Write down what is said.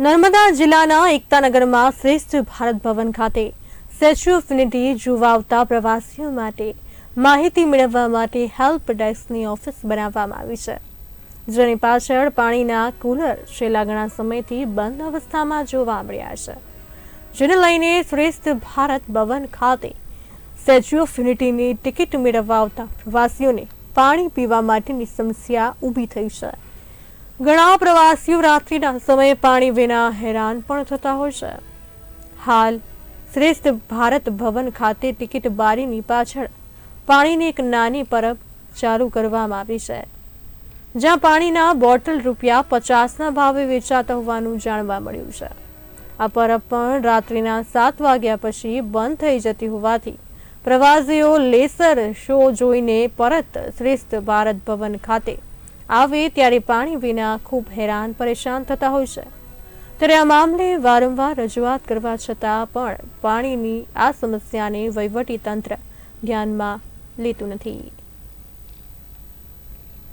નર્મદા જિલ્લાના એકતાનગરમાં શ્રેષ્ઠ ભારત ભવન ખાતે સ્ટેચ્યુ ઓફ યુનિટી જોવા આવતા પ્રવાસીઓ માટે માહિતી મેળવવા માટે હેલ્પ ડેસ્કની ઓફિસ બનાવવામાં આવી છે. જેની પાછળ પાણીના કુલર છેલ્લા ઘણા સમયથી બંધ અવસ્થામાં જોવા મળ્યા છે. જેને લઈને શ્રેષ્ઠ ભારત ભવન ખાતે સ્ટેચ્યુ ઓફ યુનિટીની ટિકિટ મેળવવા આવતા પ્રવાસીઓને પાણી પીવા માટેની સમસ્યા ઊભી થઈ છે. ઘણા પ્રવાસીઓ રાત્રિના સમયે પાણી વિના હેરાન પણ થતા હોય છે. હાલ શ્રેષ્ઠ ભારત ભવન ખાતે ટિકિટ બારીની પાછળ પાણીની એક નાની પરબ ચાલુ કરવામાં આવી છે. જ્યાં પાણીના બોટલ રૂપિયા પચાસના ભાવે વેચાતા હોવાનું જાણવા મળ્યું છે. આ પરબ પણ રાત્રિના સાત વાગ્યા પછી બંધ થઈ જતી હોવાથી પ્રવાસીઓ લેસર શો જોઈને પરત શ્રેષ્ઠ ભારત ભવન ખાતે આવે ત્યારે પાણી વિના ખૂબ હેરાન પરેશાન થતા હોય છે. ત્યારે આ મામલે વારંવાર રજૂઆત કરવા છતાં પણ પાણીની આ સમસ્યાને વહીવટી તંત્ર ધ્યાનમાં લેતું નથી.